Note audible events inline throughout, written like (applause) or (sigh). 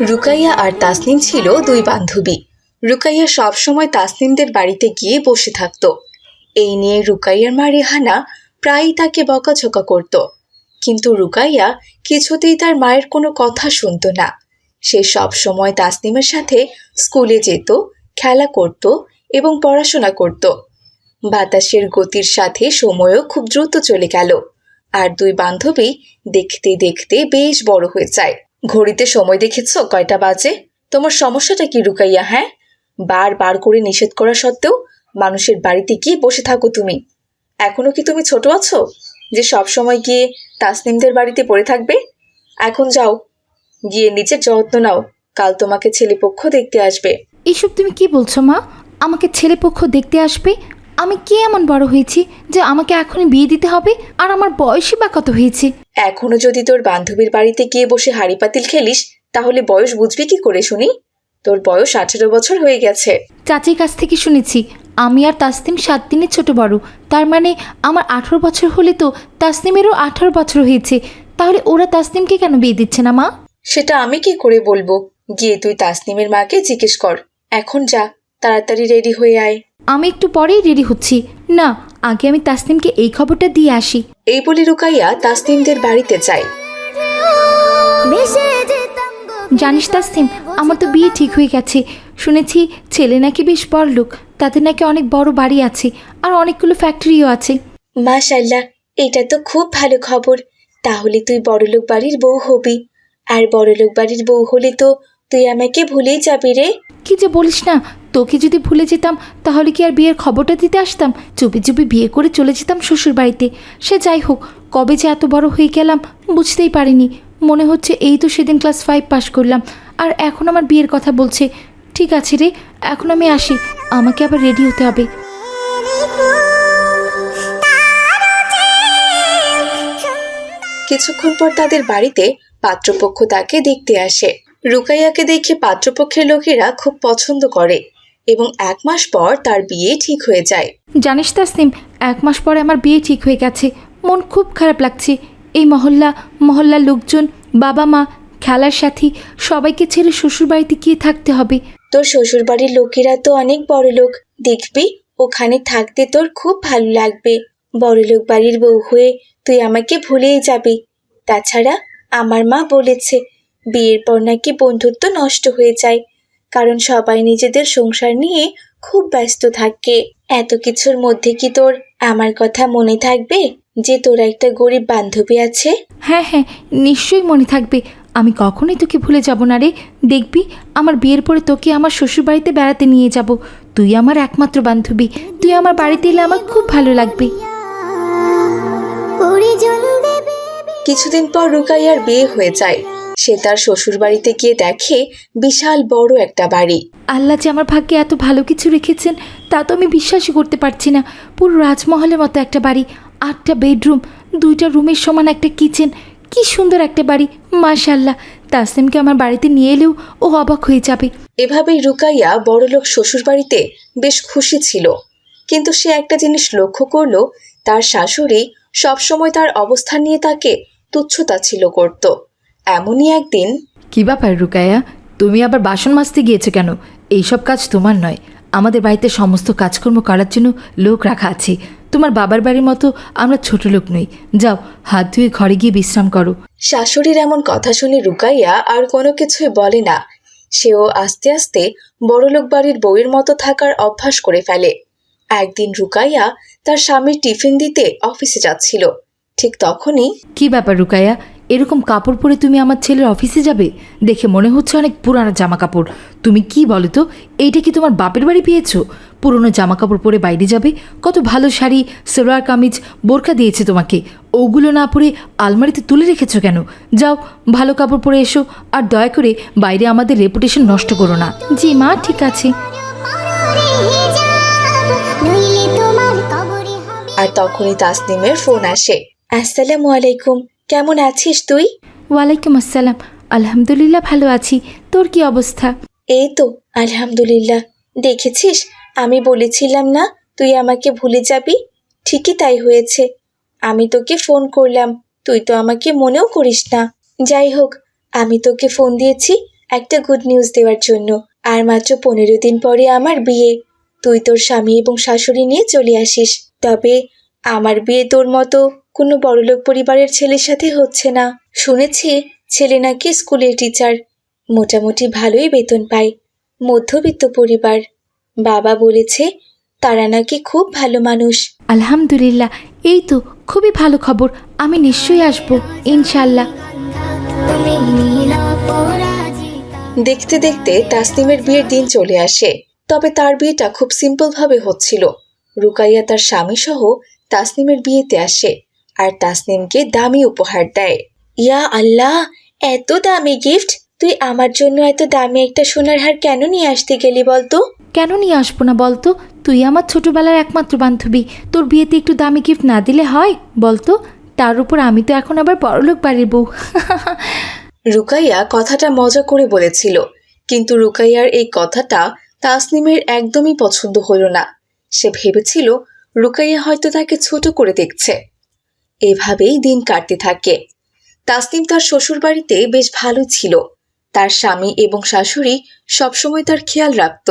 রুকাইয়া আর তাসনিম ছিল দুই বান্ধবী। রুকাইয়া সবসময় তাসনিমদের বাড়িতে গিয়ে বসে থাকতো। এই নিয়ে রুকাইয়ার মা রেহানা প্রায়ই তাকে বকাঝকা করত। কিন্তু রুকাইয়া কিছুতেই তার মায়ের কোনো কথা শুনতো না। সে সব সময় তাসনিমের সাথে স্কুলে যেত, খেলা করত এবং পড়াশোনা করত। বাতাসের গতির সাথে সময়ও খুব দ্রুত চলে গেল। আর দুই বান্ধবী দেখতে দেখতে বেশ বড় হয়ে যায়। ঘড়িতে সময় দেখেছ? কয়টা বাজে? তোমার সমস্যাটা কি রুকাইয়া হ্যাঁ? বার বার করে নিষেধ করা সত্ত্বেও মানুষের বাড়িতে গিয়ে বসে থাকো তুমি। এখনও কি তুমি ছোট আছো? যে সব সময় গিয়ে তাসনিমদের বাড়িতে পড়ে থাকবে? এখন যাও, গিয়ে নিজের যত্ন নাও। কাল তোমাকে ছেলেপক্ষ দেখতে আসবে। এসব তুমি কি বলছো মা? আমাকে ছেলেপক্ষ দেখতে আসবে? আমি কে এমন বড় হয়েছি যে আমাকে এখনই বিয়ে দিতে হবে আর আমার বয়সই বা কত হয়েছে? এখনও যদি তোর বান্ধবীর বাড়িতে গিয়ে বসে হাড়ি পাতিল খেলিস তাহলে বয়স বুঝবি কি করে শুনি? তোর বয়স আঠেরো বছর হয়ে গেছে। চাচির কাছ থেকে শুনেছি আমি আর তাসনিম সাত দিনের ছোট বড়। তার মানে আমার আঠেরো বছর হলে তো তাসনিমেরও আঠারো বছর হয়েছে। তাহলে ওরা তাসনিমকে কেন বিয়ে দিচ্ছে না মা? সেটা আমি কি করে বলব? গিয়ে তুই তাসনিমের মাকে জিজ্ঞেস কর। এখন যা তাড়াতাড়ি রেডি হয়ে আয়। আমি একটু পরেই রেডি হচ্ছি। না আগে আমি তাসনিমকে এই খবরটা দিয়ে আসি। এই বলে রুকাইয়া তাসনিমদের বাড়িতে যায়। জানিস তাসনিম আমার তো বিয়ে ঠিক হয়ে গেছে। শুনেছি ছেলে নাকি বেশ বড় লোক তাদের নাকি অনেক বড় বাড়ি আছে আর অনেকগুলো ফ্যাক্টরিও আছে। মাশাল্লাহ এটা তো খুব ভালো খবর। তাহলে তুই বড়লোক বাড়ির বউ হবি। আর বড়লোক বাড়ির বউ হলে তো তুই আমাকে ভুলেই যাবি রে। কি যে বলিস না তোকে যদি ভুলে যেতাম, তাহলে কি আর বিয়ের খবরটা দিতে আসতাম? চুপি চুপি বিয়ে করে চলে যেতাম শ্বশুর বাড়িতে সে যাই হোক, কবে যে এত বড় হয়ে গেলাম, বুঝতেই পারিনি। মনে হচ্ছে এই তো সেদিন ক্লাস ফাইভ পাশ করলাম। আর এখন আমার বিয়ের কথা বলছে। ঠিক আছে রে, এখন আমি আসি। আমাকে আবার রেডি হতে হবে। কিছুক্ষণ পর তাদের বাড়িতে পাত্রপক্ষ তাকে দেখতে আসে। রুকাইয়াকে দেখে পাত্রপক্ষের লোকেরা খুব পছন্দ করে। এবং এক মাস পর তার বিয়ে ঠিক হয়ে যায়। জানিস তাসনিম এক মাস পরে আমার বিয়ে ঠিক হয়ে গেছে। মন খুব খারাপ লাগছে। এই মহল্লা মহল্লার লোকজন বাবা মা খেলার সাথী সবাইকে ছেড়ে শ্বশুরবাড়িতে গিয়ে থাকতে হবে। তোর শ্বশুরবাড়ির লোকেরা তো অনেক বড় লোক। দেখবি ওখানে থাকতে তোর খুব ভালো লাগবে। বড়লোক বাড়ির বউ হয়ে তুই আমাকে ভুলেই যাবি। তাছাড়া আমার মা বলেছে বিয়ের পর নাকি বন্ধুত্ব নষ্ট হয়ে যায়। কারণ সবাই নিজেদের সংসার নিয়ে খুব ব্যস্ত থাকে। এত কিছুর মধ্যে কি তোর আমার কথা মনে থাকবে যে তোর একটা গরিব বান্ধবী আছে? হ্যাঁ হ্যাঁ নিশ্চয়ই মনে থাকবে। আমি কখনোই তোকে ভুলে যাব না রে। দেখবি আমার বিয়ের পরে তোকে আমার শ্বশুরবাড়িতে বেড়াতে নিয়ে যাব। তুই আমার একমাত্র বান্ধবী। তুই আমার বাড়িতে এলে আমার খুব ভালো লাগবে। কিছুদিন পর রুকাইয়ার বিয়ে হয়ে যায়। সে তার শ্বশুর বাড়িতে গিয়ে দেখে বিশাল বড় একটা বাড়ি। আল্লাহ যে আমার ভাগ্যে এত ভালো কিছু রেখেছেন তা তো আমি বিশ্বাসই করতে পারছি না। পুরো রাজমহলের মতো একটা বাড়ি আটটা বেডরুম দুইটা রুমের সমান একটা কিচেন কি সুন্দর একটা বাড়ি মাশাল্লাহ তাসনিমকে আমার বাড়িতে নিয়ে এলেও ও অবাক হয়ে যাবে। এভাবেই রুকাইয়া বড়লোক শ্বশুর বাড়িতে বেশ খুশি ছিল। কিন্তু সে একটা জিনিস লক্ষ্য করল তার শাশুড়ি সবসময় তার অবস্থান নিয়ে তাকে তুচ্ছতা ছিল করত। এমনই একদিন কি ব্যাপার রুকায়া তুমি আবার বাসন মাজতে গিয়েছো কেন? এইসব কাজ তোমার নয়। আমাদের বাড়িতে সমস্ত কাজকর্ম করার জন্য লোক রাখা আছে। তোমার বাবার বাড়ির মতো আমরা ছোট লোক নই। যাও হাত ধুয়ে ঘরে গিয়ে বিশ্রাম করো। শাশুড়ির এমন কথা শুনে রুকাইয়া আর কোনো কিছুই বলে না। সেও আস্তে আস্তে বড়লোক বাড়ির বউয়ের মতো থাকার অভ্যাস করে ফেলে। একদিন রুকাইয়া তার স্বামীর টিফিন দিতে অফিসে যাচ্ছিল। ঠিক তখনই কি ব্যাপার রুকায়া এরকম কাপড় পরে তুমি আমার ছেলের অফিসে যাবে? দেখে মনে হচ্ছে অনেক পুরানো জামা কাপড় তুমি কি বলো তো? এইটা কি তোমার বাপের বাড়ি পেয়েছ? পুরনো জামা কাপড় পরে বাইরে যাবে? কত ভালো শাড়ি সালোয়ার কামিজ বোরখা দিয়েছে তোমাকে। ওগুলো না পরে আলমারিতে তুলে রেখেছো কেন? যাও ভালো কাপড় পরে এসো। আর দয়া করে বাইরে আমাদের রেপুটেশন নষ্ট করো না। জি মা ঠিক আছে। আর তখনই তাসনিমের ফোন আসে। আসসালামু আলাইকুম। কেমন আছিস তুই? ওয়ালাইকুম আসসালাম। আলহামদুলিল্লাহ ভালো আছি। তোর কি অবস্থা? এই তো আলহামদুলিল্লাহ। দেখেছিস আমি বলেছিলাম না তুই আমাকে ভুলে যাবি? ঠিকই তাই হয়েছে। আমি তোকে ফোন করলাম তুই তো আমাকে মনেও করিস না। যাই হোক আমি তোকে ফোন দিয়েছি একটা গুড নিউজ দেওয়ার জন্য। আর মাত্র পনেরো দিন পরে আমার বিয়ে। তুই তোর স্বামী এবং শাশুড়ি নিয়ে চলে আসিস। তবে আমার বিয়ে তোর মতো কোনো বড়লোক পরিবারের ছেলের সাথে হচ্ছে না। শুনেছি ছেলে নাকি স্কুলের টিচার মোটামুটি ভালোই বেতন পায়। মধ্যবিত্ত পরিবার। বাবা বলেছে তারা নাকি খুব ভালো মানুষ। আলহামদুলিল্লাহ এই তো খুবই ভালো খবর। আমি নিশ্চয়ই আসব ইনশাল্লাহ দেখতে দেখতে তাসনিমের বিয়ের দিন চলে আসে। তবে তার বিয়েটা খুব সিম্পলভাবে হচ্ছিল। রুকাইয়া তার স্বামী সহ তাসনিমের বিয়েতে আসে। আর তাসনিমকে দামি উপহার দেয়। ইয়া আল্লাহ এত দামি গিফট তুই আমার জন্য এত দামি একটা সোনার হার কেন নিয়ে আসতে গেলি বলতো? কেন নিয়ে আসব না বলতো? তুই আমার ছোটবেলার একমাত্র বান্ধবী। তোর বিয়েতে একটু দামি গিফট না দিলে হয় বলতো? তার উপর আমি তো এখন আবার বড়লোক বাড়ির বউ। (laughs) রুকাইয়া কথাটা মজা করে বলেছিল। কিন্তু রুকাইয়ার এই কথাটা তাসনিমের একদমই পছন্দ হলো না। সে ভেবেছিল রুকাইয়া হয়তো তাকে ছোট করে দেখছে। এভাবেই দিন কাটতে থাকে। তাসনিম তার শ্বশুরবাড়িতে বেশ ভালো ছিল। তার স্বামী এবং শাশুড়ি সবসময় তার খেয়াল রাখত।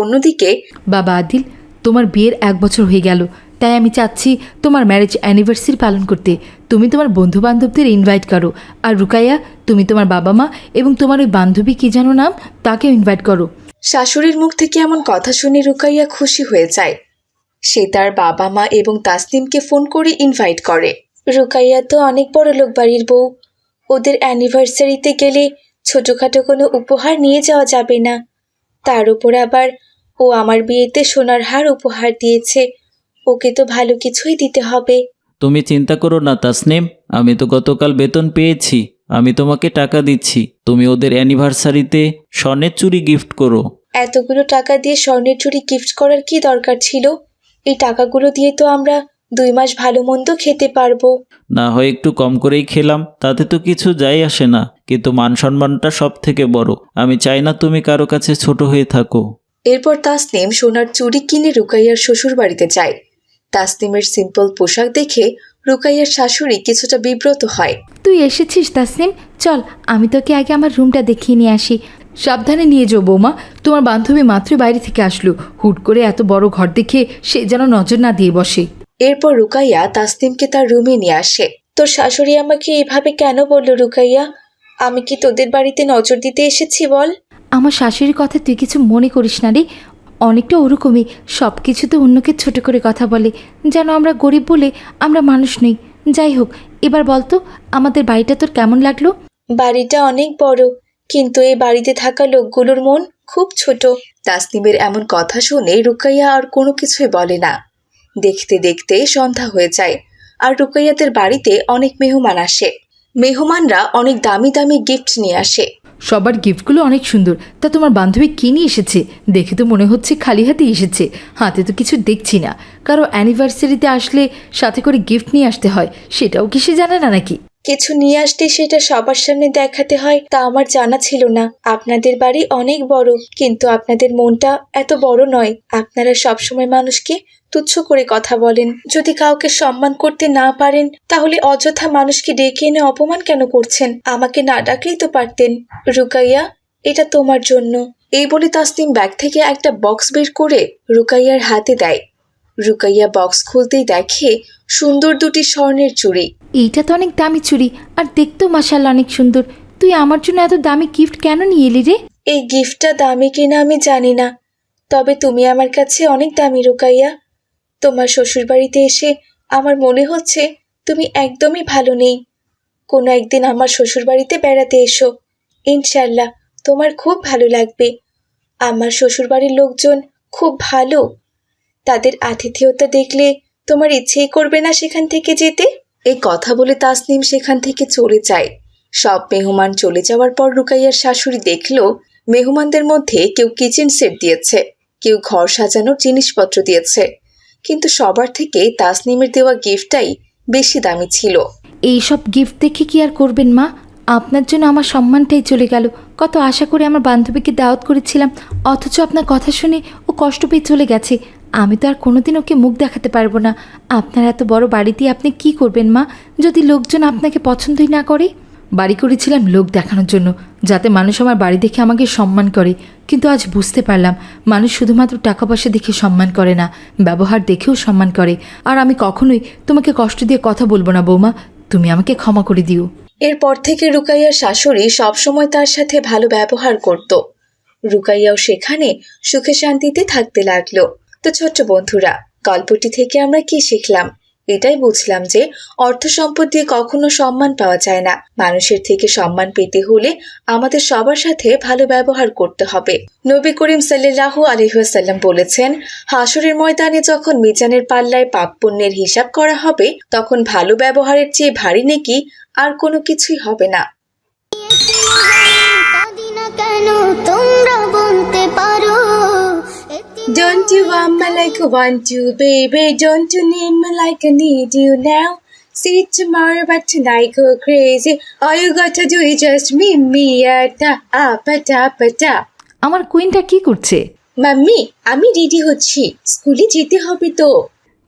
অন্যদিকে বাবা আদিল তোমার বিয়ের এক বছর হয়ে গেল। তাই আমি চাচ্ছি তোমার ম্যারেজ অ্যানিভার্সারি পালন করতে। তুমি তোমার বন্ধু বান্ধবদের ইনভাইট করো। আর রুকাইয়া তুমি তোমার বাবা মা এবং তোমার ওই বান্ধবী কী যেন নাম তাকেও ইনভাইট করো। শাশুড়ির মুখ থেকে এমন কথা শুনে রুকাইয়া খুশি হয়ে যায়। সে তার বাবা মা এবং তাসনিমকে ফোন করে ইনভাইট করে। রুকাইয়া তো অনেক বড় লোক বাড়ির বউ। ওদের অ্যানিভার্সারিতে গেলে ছোটোখাটো কোনো উপহার নিয়ে যাওয়া যাবে না। তার উপর আবার ও আমার বিয়েতে সোনার হার উপহার দিয়েছে। ওকে তো ভালো কিছুই দিতে হবে। তুমি চিন্তা করো না তাসনিম। আমি তো গতকাল বেতন পেয়েছি। আমি তোমাকে টাকা দিচ্ছি। তুমি ওদের অ্যানিভার্সারিতে স্বর্ণের চুরি গিফট করো। এতগুলো টাকা দিয়ে স্বর্ণের চুড়ি গিফট করার কি দরকার ছিল? এই টাকাগুলো দিয়ে তো আমরা দুই মাস ভালো মন্দ খেতে পারব। না হয় একটু কম করেই খেলাম তাতে তো কিছু যাই আসে না কিন্তু মান সম্মানটা সব থেকে বড়। আমি চাই না তুমি কারও কাছে ছোট হয়ে থাকো। এরপর তাসনিম সোনার চুড়ি কিনে রুকাইয়ার শ্বশুর বাড়িতে যায়। তাসনিমের সিম্পল পোশাক দেখে রুকাইয়ার শাশুড়ি কিছুটা বিব্রত হয়। তুই এসেছিস তাসনিম? চল আমি তোকে আগে আমার রুমটা দেখিয়ে নিয়ে আসি। সাবধানে নিয়ে যাও বৌমা। তোমার বান্ধবী মাত্রই বাইরে থেকে আসলো। হুট করে এত বড় ঘর দেখে সে যেন নজর না দিয়ে বসে। এরপর রুকাইয়া তাসনিমকে তার রুমে নিয়ে আসে। তোর শাশুড়ি আমাকে এভাবে কেন বলল রুকাইয়া? আমি কি তোদের বাড়িতে নজর দিতে এসেছি বল? আমার শাশুড়ির কথা তুই কিছু মনে করিস না রে। অনেকটা ওরকমই। সব কিছুতে অন্যকে ছোট করে কথা বলে। যেন আমরা গরিব বলে আমরা মানুষ নই। যাই হোক এবার বলতো আমাদের বাড়িটা তোর কেমন লাগল? বাড়িটা অনেক বড়। কিন্তু এই বাড়িতে থাকা লোকগুলোর মন খুব ছোট। তাসনিমের এমন কথা শুনে রুকাইয়া আর কোনো কিছুই বলে না। দেখতে দেখতে সন্ধ্যা হয়ে যায় আর রুকাইয়াদের বাড়িতে অনেক মেহমান আসে। মেহমানরা অনেক দামি দামি গিফট নিয়ে আসে। সবার গিফটগুলো অনেক সুন্দর। তা তোমার বান্ধবী কী নিয়ে এসেছে? দেখে তো মনে হচ্ছে খালি হাতে এসেছে। হাতে তো কিছু দেখছি না। কারও অ্যানিভার্সারিতে আসলে সাথে করে গিফট নিয়ে আসতে হয়, সেটাও কি সে জানে না নাকি? কিছু নিয়ে আসতে সেটা সবার সামনে দেখাতে হয়, তা আমার জানা ছিল না। আপনাদের বাড়ি অনেক বড়, কিন্তু আপনাদের মনটা এত বড় নয়। আপনারা সবসময় মানুষকে তুচ্ছ করে কথা বলেন। যদি কাউকে সম্মান করতে না পারেন, তাহলে অযথা মানুষকে ডেকে এনে অপমান কেন করছেন? আমাকে না ডাকলেই তো পারতেন। রুকাইয়া, এটা তোমার জন্য। এই বলে তাসনিম ব্যাগ থেকে একটা বক্স বের করে রুকাইয়ার হাতে দেয়। রুকাইয়া বক্স খুলতেই দেখে সুন্দর দুটি স্বর্ণের চুড়ি। এইটা তো অনেক দামি চুড়ি আর দেখতেও মাসাল্লা অনেক সুন্দর। তুই আমার জন্য এত দামি গিফট কেন নিয়ে এলি রে? এই গিফটটা দামি কিনা আমি জানি না। তবে তুমি আমার কাছে অনেক দামি রুকাইয়া। তোমার শ্বশুরবাড়িতে এসে আমার মনে হচ্ছে তুমি একদমই ভালো নেই। কোনো একদিন আমার শ্বশুরবাড়িতে বেড়াতে এসো। ইনশাল্লাহ তোমার খুব ভালো লাগবে। আমার শ্বশুরবাড়ির লোকজন খুব ভালো। তাদের আতিথেয়তা দেখলে তোমার ইচ্ছেই করবে না সেখান থেকে যেতে? এই কথা বলে তাসনিম সেখান থেকে চলে যায়। সব মেহমান চলে যাওয়ার পর রুকাইয়ার শাশুড়ি দেখল, মেহমানদের মধ্যে কেউ কিচেন সেট দিয়েছে, কেউ ঘর সাজানোর জিনিসপত্র দিয়েছে। কিন্তু সবার থেকে তাসনিমের দেওয়া গিফটটাই বেশি দামি ছিল। এই সব গিফট দেখে কি আর করবেন মা? আপনার জন্য আমার সম্মানটাই চলে গেল। কত আশা করে আমার বান্ধবীকে দাওয়াত করেছিলাম, অথচ আপনার কথা শুনে ও কষ্ট পেয়ে চলে গেছে। আমি তো আর কোনোদিন ওকে মুখ দেখাতে পারব না। আপনার এত বড় বাড়িতে আপনি কি করবেন মা? যদি লোকজন আপনাকে পছন্দই না করে? বাড়ি করেছিলাম লোক দেখানোর জন্য, যাতে মানুষ আমার বাড়ি দেখে আমাকে সম্মান করে। কিন্তু আজ বুঝতে পারলাম, মানুষ শুধুমাত্র টাকা পয়সা দেখে সম্মান করে না, ব্যবহার দেখেও সম্মান করে। আর আমি কখনোই তোমাকে কষ্ট দিয়ে কথা বলব না বৌমা, তুমি আমাকে ক্ষমা করে দিও। এরপর থেকে রুকাইয়ার শাশুড়ি সবসময় তার সাথে ভালো ব্যবহার করত। রুকাইয়াও সেখানে সুখে শান্তিতে থাকতে লাগল। তো ছোট্ট বন্ধুরা, গল্পটি থেকে আমরা কি শিখলাম? এটাই বুঝলাম যে অর্থ সম্পদ দিয়ে কখনো সম্মান পাওয়া যায় না। মানুষের থেকে সম্মান পেতে হলে আমাদের সবার সাথে ভালো ব্যবহার করতে হবে। নবী করিম সাল্লাহ আলহাসাল্লাম বলেছেন হাসরের ময়দানে যখন মিজানের পাল্লায় পাপ পুণ্যের হিসাব করা হবে, তখন ভালো ব্যবহারের চেয়ে ভারী নেকি আর কোনো কিছুই হবে না। Don't you want me like I want you, baby? Don't you need me like I need you now? See tomorrow, but tonight go crazy. All you gotta do is just meet me at the apata apata. আমার কুইনটা কি করছে mummy আমি ready হচ্ছি স্কুলে যেতে হবে তো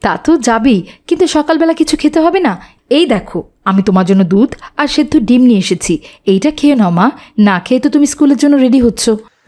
তা তো যাবেই কিন্তু সকালবেলা কিছু খেতে হবে না এই দেখো আমি তোমার জন্য দুধ আর সেদ্ধ ডিম নিয়ে এসেছি এইটা খেয়ে নাও মা না খেয়ে তো তুমি স্কুলের জন্য রেডি হচ্ছ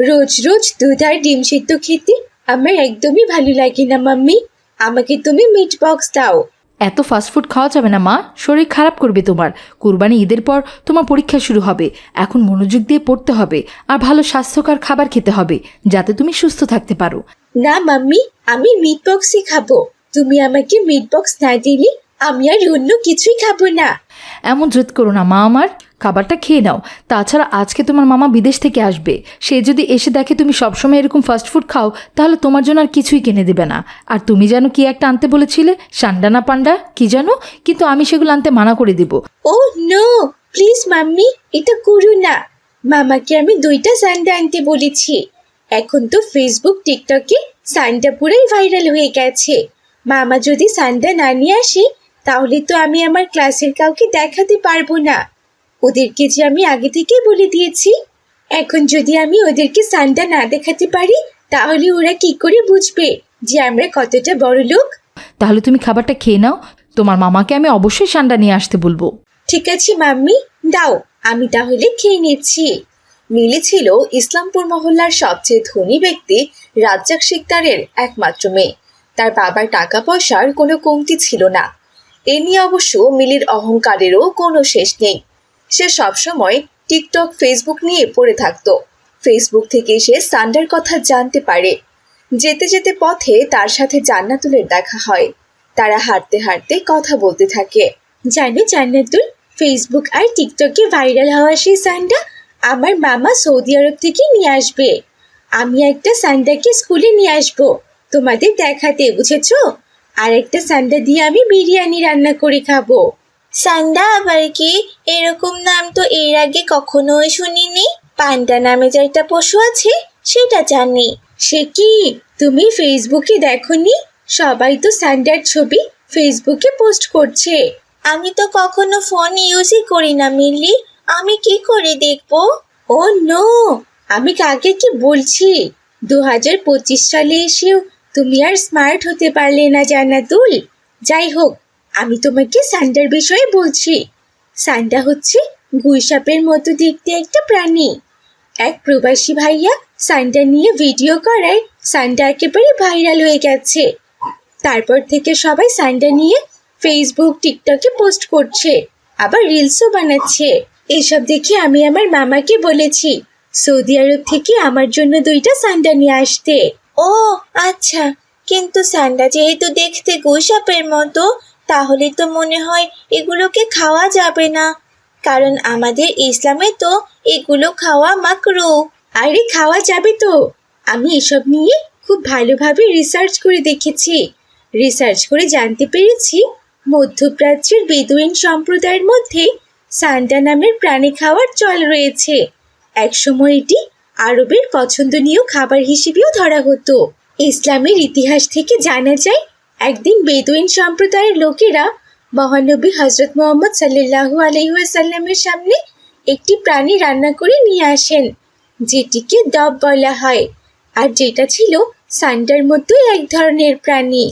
রোজ রোজ দুধ আর ডিম সিদ্ধ খেতে আমার একদমই ভালো লাগে না মাম্মি। আমাকে তুমি মিট বক্স দাও। এত ফাস্টফুড খাওয়া যাবে না মা। শরীর খারাপ করবে তোমার। কুরবানি ঈদের পর তোমার পরীক্ষা শুরু হবে। এখন মনোযোগ দিয়ে পড়তে হবে আর ভালো স্বাস্থ্যকর খাবার খেতে হবে যাতে তুমি সুস্থ থাকতে পারো। না মাম্মি আমি মিট বক্সই খাব। তুমি আমাকে মিট বক্স না দিলে আমি আর অন্য কিছুই খাব না। এমন জেদ করো না মা আমার। খাবারটা খেয়ে নাও। তাছাড়া আজকে তোমার মামা বিদেশ থেকে আসবে। সে যদি এসে দেখে তুমি সবসময় এরকম ফাস্টফুড খাও, তাহলে তোমার জন্য আর কিছুই কিনে দেবে না। আর তুমি যেন কি একটা আনতে বলেছিলে? সান্ডানা পান্ডা? কি জানো কিন্তু আমি সেগুলো আনতে মানা করে দেব। ও নো প্লিজ মাম্মি, এটা করো না। মামাকে আমি দুইটা সান্ডা আনতে বলেছি। এখন তো ফেসবুক টিকটকে সান্ডা পুরাই ভাইরাল হয়ে গেছে। মামা যদি সান্ডা না নিয়ে আসে, তাহলে তো আমি আমার ক্লাসের কাউকে দেখাতে পারব না। ওদেরকে যে আমি আগে থেকেই বলে দিয়েছি এখন যদি আমি ওদেরকে সান্ডা না দেখাতে পারি তাহলে ওরা কি করে বুঝবে যে আমরা কতটা বড় লোক? তাহলে তুমি খাবারটা খেয়ে নাও। তোমার মামাকে আমি অবশ্যই সান্ডা নিয়ে আসতে বলব। ঠিক আছে মাম্মি দাও আমি তাহলে খেয়ে নিচ্ছি। মিলি ছিল ইসলামপুর মহল্লার সবচেয়ে ধনী ব্যক্তি রাজ্জাক শিকদারের একমাত্র মেয়ে। তার বাবার টাকা পয়সার কোনো কমতি ছিল না। এ নিয়ে অবশ্য মিলির অহংকারেরও কোনো শেষ নেই। সে সবসময় টিকটক, ফেসবুক নিয়ে পড়ে থাকতো। ফেসবুক থেকে সে সান্ডার কথা জানতে পারে। যেতে যেতে পথে তার সাথে জান্নাতুলের দেখা হয়। তারা হাঁটতে হাঁটতে কথা বলতে থাকে। জানো জান্নাতুল, ফেসবুক আর টিকটকে ভাইরাল হওয়া সেই সান্ডা আমার মামা সৌদি আরব থেকে নিয়ে আসবে। আমি একটা সান্ডাকে স্কুলে নিয়ে আসব। তোমাদের দেখাতে, বুঝেছ? আর একটা সান্ডা দিয়ে আমি বিরিয়ানি রান্না করে খাব। সান্ডা আবার কি এরকম নাম তো এর আগে কখনোই শুনিনি। পান্ডা নামে যে একটা পশু আছে, সেটা জানি। সে কি? তুমি ফেসবুকে দেখোনি? সবাই তো সান্ডার ছবি ফেসবুকে পোস্ট করছে। আমি তো কখনো ফোন ইউজই করি না, মিলি। আমি কি করে দেখব? Oh, no. আমি কাকে কি বলছি? দু হাজার পঁচিশ সালে এসেও তুমি আর স্মার্ট হতে পারলে না জানাতুল যাই হোক আমি তোমাকে সান্ডার বিষয়ে বলছি। সান্ডা হচ্ছে গুইসাপের মতো দেখতে একটা প্রাণী। এক প্রবাসী ভাইয়া সান্ডা নিয়ে ভিডিও করায় সান্ডা একেবারে ভাইরাল হয়ে গেছে। তারপর থেকে সবাই সান্ডা নিয়ে ফেসবুক টিকটকে পোস্ট করছে, আবার রিলসও বানাচ্ছে। এসব দেখে আমি আমার মামাকে বলেছি, সৌদি আরব থেকে আমার জন্য দুইটা সান্ডা নিয়ে আসতে। ও আচ্ছা। কিন্তু সান্ডা যেহেতু দেখতে গোসাপের মতো তাহলে তো মনে হয় এগুলোকে খাওয়া যাবে না। কারণ আমাদের ইসলামে তো এগুলো খাওয়া মাকরু। আরে, খাওয়া যাবে তো। আমি এসব নিয়ে খুব ভালোভাবে রিসার্চ করে দেখেছি। রিসার্চ করে জানতে পেরেছি মধ্যপ্রাচ্যের বেদুইন সম্প্রদায়ের মধ্যে সান্ডা নামের প্রাণী খাওয়ার চল রয়েছে। একসময় এটি আরবের পছন্দনীয় খাবার হিসেবেও ধরা হতো। ইসলামের ইতিহাস থেকে জানা যায় একদিন বেদুইন সম্প্রদায়ের লোকেরা মহানবী হজরত মোহাম্মদ সাল্লাহু আলহিহাসাল্লামের সামনে একটি প্রাণী রান্না করে নিয়ে আসেন, যেটিকে দব বলা হয়, আর যেটা ছিল সান্ডার মতোই এক ধরনের প্রাণী।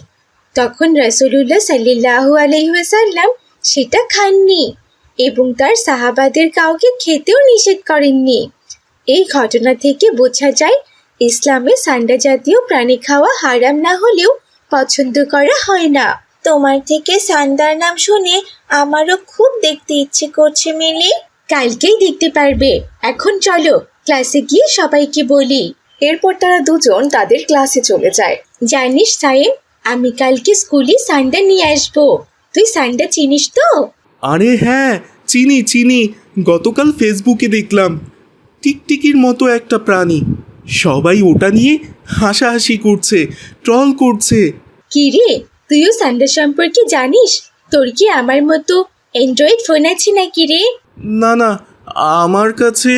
তখন রসুলুল্লাহ সাল্লাহ আলহিহাসাল্লাম সেটা খাননি এবং তার সাহাবাদের কাউকে খেতেও নিষেধ করেননি। এই ঘটনা থেকে বোঝা যায়, ইসলামে সান্ডা জাতীয় প্রাণী খাওয়া হারাম না হলেও পছন্দ করা হয় না। তোমার থেকে সান্দার নাম শুনে আমারও খুব দেখতে ইচ্ছে করছে, মিলি। কালকেই দেখতে পারবে। এখন চলো, ক্লাসে গিয়ে সবাইকে বলি। এরপর তারা দুজন তাদের ক্লাসে চলে যায়। জানিস সাইম আমি কালকে স্কুলে সান্ডা নিয়ে আসব। তুই সান্ডা চিনিস তো? আরে হ্যাঁ চিনি চিনি। গতকাল ফেসবুকে দেখলাম। টিকটিকির মতো একটা প্রাণী। সবাই ওটা নিয়ে হাসাহাসি করছে, ট্রল করছে। কি রে? তুইও সান্ডা সম্পর্কে জানিস? তোর কি আমার মতো অ্যান্ড্রয়েড ফোন আছে নাকি রে? না না, আমার কাছে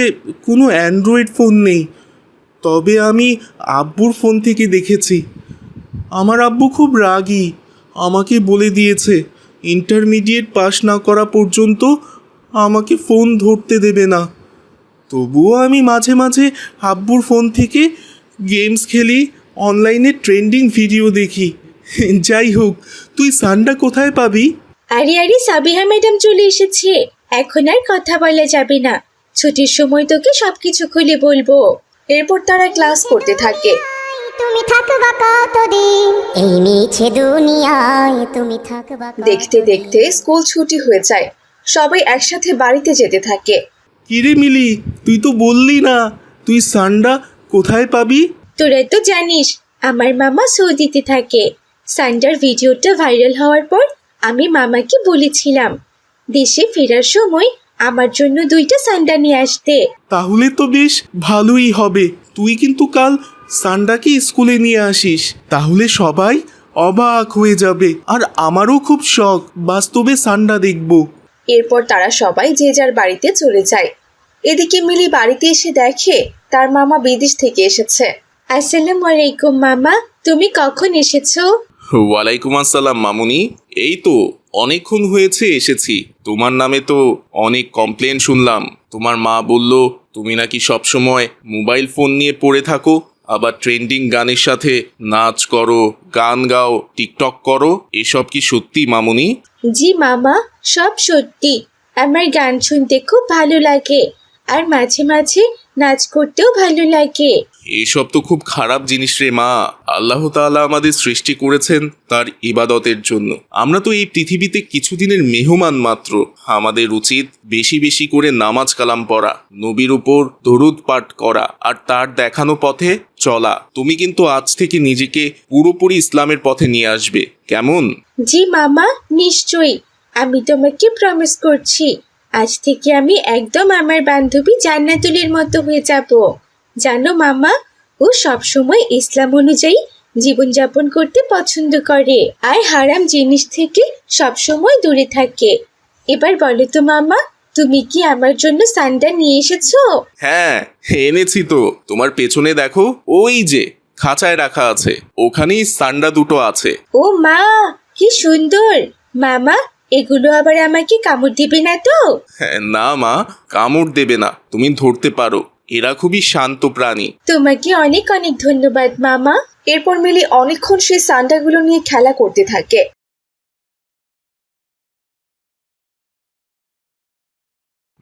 কোনো অ্যান্ড্রয়েড ফোন নেই। তবে আমি আব্বুর ফোন থেকে দেখেছি। আমার আব্বু খুব রাগী, আমাকে বলে দিয়েছে ইন্টারমিডিয়েট পাশ না করা পর্যন্ত আমাকে ফোন ধরতে দেবে না। তবুও আমি মাঝে মাঝে আব্বুর ফোন থেকে গেমস খেলি অনলাইনে ট্রেন্ডিং ভিডিও দেখি। (laughs) যাই হোক তুই সানডা কোথায় পাবি? আরে আরে সাবিহা ম্যাডাম চলে এসেছে। এখন আর কথা বলা যাবে না। ছুটির সময় তোকে সবকিছু খুলে বলব। এরপর তারা ক্লাস করতে থাকে। তুমি থাকবা কতদিন? এই মিছে দুনিয়ায় তুমি থাকবা দেখতে দেখতে স্কুল ছুটি হয়ে যায়। সবাই একসাথে বাড়িতে যেতে থাকে। কিরে মিলি তুই তো বললি না। তুই সানডা কোথায় পাবি? তোরা তো জানিস আমার মামা সৌদিতে থাকে। সান্ডার ভিডিওটা ভাইরাল হওয়ার পর আমি মামাকে বলেছিলাম দেশে ফেরার সময় আমার জন্য দুইটা সান্ডা নিয়ে আসতে। তাহলে তো বেশ ভালোই হবে। তুই কিন্তু কাল সান্ডাকে স্কুলে নিয়ে আসিস। তাহলে সবাই অবাক হয়ে যাবে। আর আমারও খুব শখ বাস্তবে সান্ডা দেখব। এরপর তারা সবাই যে যার বাড়িতে চলে যায়। এদিকে মিলি বাড়িতে এসে দেখে তার মামা বিদেশ থেকে এসেছে। আসসালামু আলাইকুম মামা তুমি কখন এসেছ? ওয়ালাইকুম আসসালাম, মামুনি। এই তো, অনেকক্ষণ হয়েছে এসেছি। তোমার নামে তো অনেক কমপ্লেন শুনলাম। তোমার মা বলল, তুমি নাকি সবসময় মোবাইল ফোন নিয়ে পড়ে থাকো, আবার ট্রেন্ডিং গানের সাথে নাচ করো, গান গাও, টিকটক করো। এসব কি সত্যি, মামুনি? জি মামা, সব সত্যি। আমার গান শুনতে খুব ভালো লাগে। আর মাঝে মাঝে নাচ করতেও ভালো লাগে। এসব তো খুব খারাপ জিনিস রে মা। আল্লাহ তাআলা আমাদের সৃষ্টি করেছেন তার ইবাদতের জন্য। আমরা তো এই পৃথিবীতে কিছুদিনের মেহমান মাত্র। আমাদের উচিত বেশি বেশি করে নামাজ কালাম পড়া নবীর উপর দরুদ পাঠ করা আর তার দেখানো পথে চলা। তুমি কিন্তু আজ থেকে নিজেকে পুরোপুরি ইসলামের পথে নিয়ে আসবে। কেমন? জি মামা নিশ্চয়ই। আমি তোমাকে প্রমিস করছি। আজ থেকে আমি একদম আমার বান্ধবী জান্নাতুলের মতো হয়ে যাব। জানো মামা ও সবসময় ইসলাম অনুযায়ী জীবনযাপন করতে পছন্দ করে আর হারাম জিনিস থেকে সবসময় দূরে থাকে। এবার বলো তো মামা তুমি কি আমার জন্য সান্ডা নিয়ে এসেছ? হ্যাঁ এনেছি তো। তোমার পেছনে দেখো ওই যে খাঁচায় রাখা আছে। ওখানেই সান্ডা দুটো আছে। ও মা কি সুন্দর। মামা এগুলো আবার আমাকে কামড় দিবে না তো? হ্যাঁ, না মা কামড় দেবে না তুমি ধরতে পারো। এরা খুবই শান্ত প্রাণী। তোমাকে অনেক অনেক ধন্যবাদ মামা। এরপর মিলি অনেকক্ষণ সেই সান্ডাগুলো নিয়ে খেলা করতে থাকে।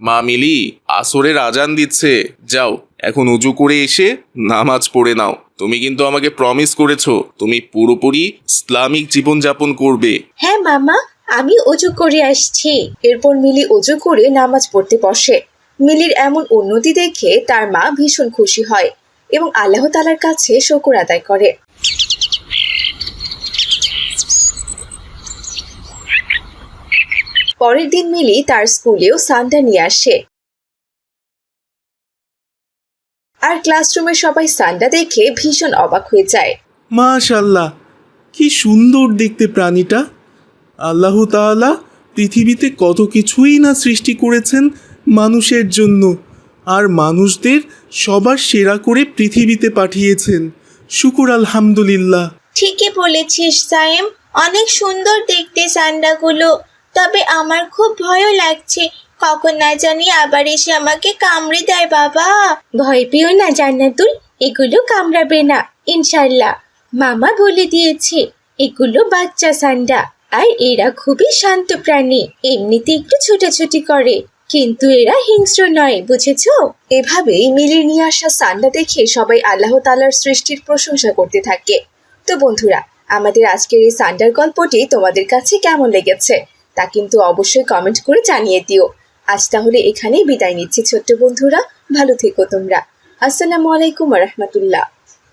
মা মিলি আসরের আজান দিচ্ছে। যাও এখন উজু করে এসে নামাজ পড়ে নাও। তুমি কিন্তু আমাকে প্রমিস করেছ তুমি পুরোপুরি ইসলামিক জীবনযাপন করবে। হ্যাঁ মামা। আমি অজু করে আসছি। এরপর মিলি অজু করে নামাজ পড়তে বসে। মিলির এমন উন্নতি দেখে তার মা ভীষণ খুশি হয় এবং আল্লাহ তালার কাছে শকর আদায় করে। পরের দিন মিলি তার স্কুলেও সান্ডা নিয়ে আসে। আর ক্লাসরুমে সবাই সান্ডা দেখে ভীষণ অবাক হয়ে যায়। মাশাল্লাহ কি সুন্দর দেখতে প্রাণীটা। আল্লাহ তাআলা পৃথিবীতে কত কিছুই না সৃষ্টি করেছেন মানুষের জন্য। আর মানুষদের সবার সেরা করে পৃথিবীতে পাঠিয়েছেন। শুকুর আলহামদুলিল্লাহ। ঠিকই বলেছিস সায়েম। অনেক সুন্দর দেখতে সান্ডাগুলো তবে আমার খুব ভয়ও লাগছে। কখন না জানি আবার এসে আমাকে কামড়ে দেয় বাবা। ভয় পেও না জান্নাতুল। এগুলো কামড়াবে না ইনশাল্লাহ মামা বলে দিয়েছে এগুলো বাচ্চা সান্ডা আর এরা খুবই শান্ত প্রাণী। এমনিতে একটু ছোটাছুটি করে। কিন্তু এরা হিংস্র নয়, বুঝেছ? এভাবেই মিলিয়ে নিয়ে আসা সান্ডা দেখে সবাই আল্লাহ তালার সৃষ্টির প্রশংসা করতে থাকে। তো বন্ধুরা, আমাদের আজকের এই সান্ডার গল্পটি তোমাদের কাছে কেমন লেগেছে? তা কিন্তু অবশ্যই কমেন্ট করে জানিয়ে দিও। আজ তাহলে এখানেই বিদায় নিচ্ছি ছোট্ট বন্ধুরা। ভালো থেকো তোমরা। আসসালামু আলাইকুম রহমতুল্লাহ।